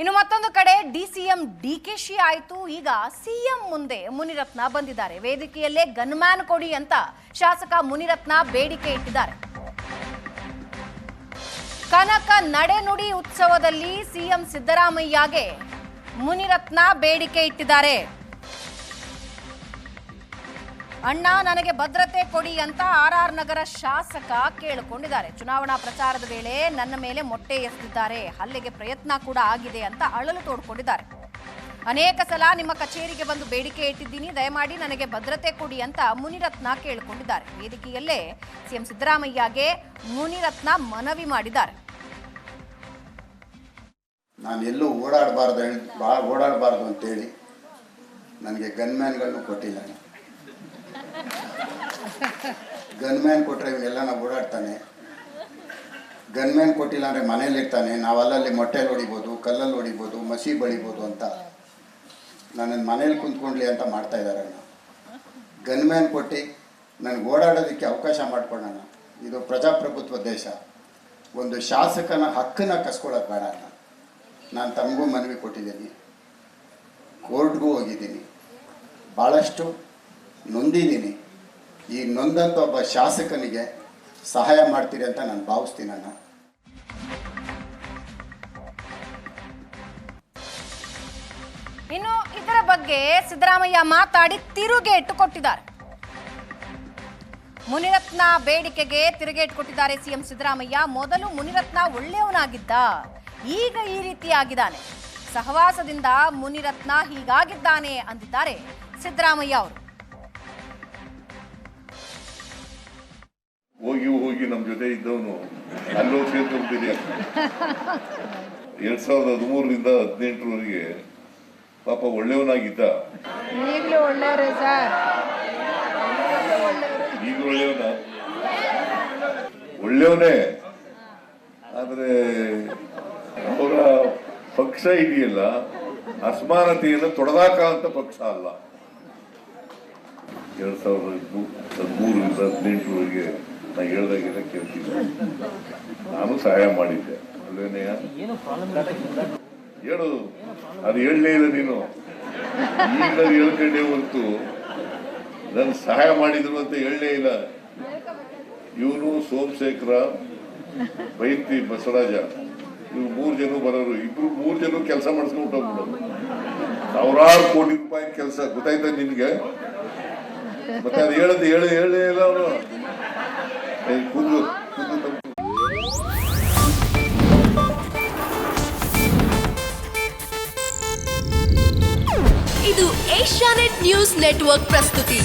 ಇನ್ನು ಮತ್ತೊಂದು ಕಡೆ ಡಿಸಿಎಂ ಡಿಕೆಶಿ ಆಯಿತು. ಈಗ ಸಿಎಂ ಮುಂದೆ ಮುನಿರತ್ನ ಬಂದಿದ್ದಾರೆ. ವೇದಿಕೆಯಲ್ಲೇ ಗನ್ಮ್ಯಾನ್ ಕೊಡಿ ಅಂತ ಶಾಸಕ ಮುನಿರತ್ನ ಬೇಡಿಕೆ ಇಟ್ಟಿದ್ದಾರೆ. ಕನಕ ನಡೆನುಡಿ ಉತ್ಸವದಲ್ಲಿ ಸಿಎಂ ಸಿದ್ದರಾಮಯ್ಯಗೆ ಮುನಿರತ್ನ ಬೇಡಿಕೆ ಇಟ್ಟಿದ್ದಾರೆ. ಅಣ್ಣ, ನನಗೆ ಭದ್ರತೆ ಕೊಡಿ ಅಂತ ಆರ್ ಆರ್ ನಗರ ಶಾಸಕ ಕೇಳಿಕೊಂಡಿದ್ದಾರೆ. ಚುನಾವಣಾ ಪ್ರಚಾರದ ವೇಳೆ ನನ್ನ ಮೇಲೆ ಮೊಟ್ಟೆ ಎಸೆದಿದ್ದಾರೆ ಹಲ್ಲೆಗೆ ಪ್ರಯತ್ನ ಕೂಡ ಆಗಿದೆ ಅಂತ ಅಳಲು ತೋಡ್ಕೊಂಡಿದ್ದಾರೆ. ಅನೇಕ ಸಲ ನಿಮ್ಮ ಕಚೇರಿಗೆ ಬಂದು ಬೇಡಿಕೆ ಇಟ್ಟಿದ್ದೀನಿ. ದಯಮಾಡಿ ನನಗೆ ಭದ್ರತೆ ಕೊಡಿ ಅಂತ ಮುನಿರತ್ನ ಕೇಳಿಕೊಂಡಿದ್ದಾರೆ. ವೇದಿಕೆಯಲ್ಲೇ ಸಿಎಂ ಸಿದ್ದರಾಮಯ್ಯಗೆ ಮುನಿರತ್ನ ಮನವಿ ಮಾಡಿದ್ದಾರೆ. ನಾನೆಲ್ಲೂ ಓಡಾಡಬಾರ್ದು ಹೇಳಿ ಭಾಳ ಓಡಾಡಬಾರ್ದು ಅಂತೇಳಿ ನನಗೆ ಗನ್ಮ್ಯಾನ್ಗಳನ್ನು ಕೊಟ್ಟಿಲ್ಲ ಗನ್ಮ್ಯಾನ್ ಕೊಟ್ಟರೆ ಇವನ್ನೆಲ್ಲ ಓಡಾಡ್ತಾನೆ. ಗನ್ಮ್ಯಾನ್ ಕೊಟ್ಟಿಲ್ಲ ಅಂದರೆ ಮನೇಲಿ ಇರ್ತಾನೆ. ನಾವು ಅಲ್ಲಲ್ಲಿ ಮೊಟ್ಟೆಲಿ ಹೊಡಿಬೋದು ಕಲ್ಲಲ್ಲಿ ಹೊಡಿಬೋದು, ಮಸಿ ಬಳಿಬೋದು ಅಂತ. ನನ್ನ ಮನೇಲಿ ಕುಂತ್ಕೊಂಡ್ಲಿ ಅಂತ ಮಾಡ್ತಾ ಇದ್ದಾರೆ ಗನ್ಮ್ಯಾನ್ ಕೊಟ್ಟು ನನಗೆ ಓಡಾಡೋದಕ್ಕೆ ಅವಕಾಶ ಮಾಡಿಕೊಳ್ಳೋಣ ಇದು ಪ್ರಜಾಪ್ರಭುತ್ವ ದೇಶ. ಒಂದು ಶಾಸಕನ ಹಕ್ಕನ್ನ ಕಸ್ಕೊಳ್ಳೋದು ಬೇಡ ನಾನು ತಮಗೂ ಮನವಿ ಕೊಟ್ಟಿದ್ದೀನಿ. ಕೋರ್ಟ್ಗೂ ಹೋಗಿದ್ದೀನಿ. ಭಾಳಷ್ಟು ನೊಂದಿದ್ದೀನಿ. ಈ ನೊಂದಂಥ ಒಬ್ಬ ಶಾಸಕನಿಗೆ ಸಹಾಯ ಮಾಡ್ತೀರಿ ಅಂತ ನಾನು ಭಾವಿಸ್ತೀನಣ್ಣ ಇನ್ನು ಇದರ ಬಗ್ಗೆ ಸಿದ್ದರಾಮಯ್ಯ ಮಾತಾಡಿ ತಿರುಗೇಟು ಕೊಟ್ಟಿದ್ದಾರೆ ಮುನಿರತ್ನ ಬೇಡಿಕೆಗೆ ತಿರುಗೇಟು ಕೊಟ್ಟಿದ್ದಾರೆ ಸಿಎಂ ಸಿದ್ದರಾಮಯ್ಯ. ಮೊದಲು ಮುನಿರತ್ನ ಒಳ್ಳೆಯವನಾಗಿದ್ದ, ಈಗ ಈ ರೀತಿಯಾಗಿದ್ದಾನೆ. ಸಹವಾಸದಿಂದ ಮುನಿರತ್ನ ಹೀಗಾಗಿದ್ದಾನೆ ಅಂದಿದ್ದಾರೆ ಸಿದ್ದರಾಮಯ್ಯ ಅವರು. ಹೋಗಿ ಹೋಗಿ ನಮ್ಮ ಜೊತೆ ಇದ್ದವನು ಅಲ್ಲೋ ಸೇರ್ಕೊಂಡಿದೆ ಎರಡ್ ಸಾವಿರದ ಹದಿಮೂರರಿಂದ ಹದಿನೆಂಟರವರೆಗೆ ಪಾಪ ಒಳ್ಳೆಯವನಾಗಿದ್ದ. ಈಗಲೂ ಒಳ್ಳೆಯವರೇ ಸರ್? ಈಗ ಒಳ್ಳೆಯವನ? ಒಳ್ಳೆಯವನೇ. ಆದ್ರೆ ಅವರ ಪಕ್ಷ ಇದೆಯಲ್ಲ ಅಸಮಾನತೆಯನ್ನು ಅಂತ ಪಕ್ಷ ಅಲ್ಲ. ಎರಡ್ ಸಾವಿರದ ಹದಿಮೂ- ಹದಿಮೂರರಿಂದ ಹದಿನೆಂಟರವರೆಗೆ ನಾ ಹೇಳ್ದಾಗೆಲ್ಲ ಕೇಳ್ತಿದ್ದೆ. ನಾನು ಸಹಾಯ ಮಾಡಿದ್ದೆ. ಅಲ್ವೇನಯ್ಯ ಹೇಳು. ಅದು ಹೇಳಲೇ ಇಲ್ಲ ನೀನು. ಈಗ ಹೇಳ್ಕೊಂಡೆ ಹೊರತು. ನನ್ ಸಹಾಯ ಮಾಡಿದ್ರು ಅಂತ ಹೇಳಲೇ ಇಲ್ಲ. ಇವನು ಸೋಮಶೇಖರ ಬೈತಿ ಬಸವರಾಜ. ಇವ್ರು ಮೂರು ಜನ ಬರೋರು. ಇಬ್ರು ಮೂರು ಜನ ಕೆಲಸ ಮಾಡಿಸ್ಕೊಂಡು ಹೋಗ್ಬಿಡೋದು ಸಾವಿರಾರು ಕೋಟಿ ರೂಪಾಯಿ ಕೆಲಸ. ಗೊತ್ತಾಯ್ತಾ ನಿನ್ಗೆ? ಮತ್ತೆ ಅದು ಹೇಳು ಹೇಳಿ ಹೇಳೇ ಇಲ್ಲ ಅವರು ಕೂದು ಇದು ಏಷ್ಯಾನೆಟ್ ನ್ಯೂಸ್ ನೆಟ್ವರ್ಕ್ ಪ್ರಸ್ತುತಿ.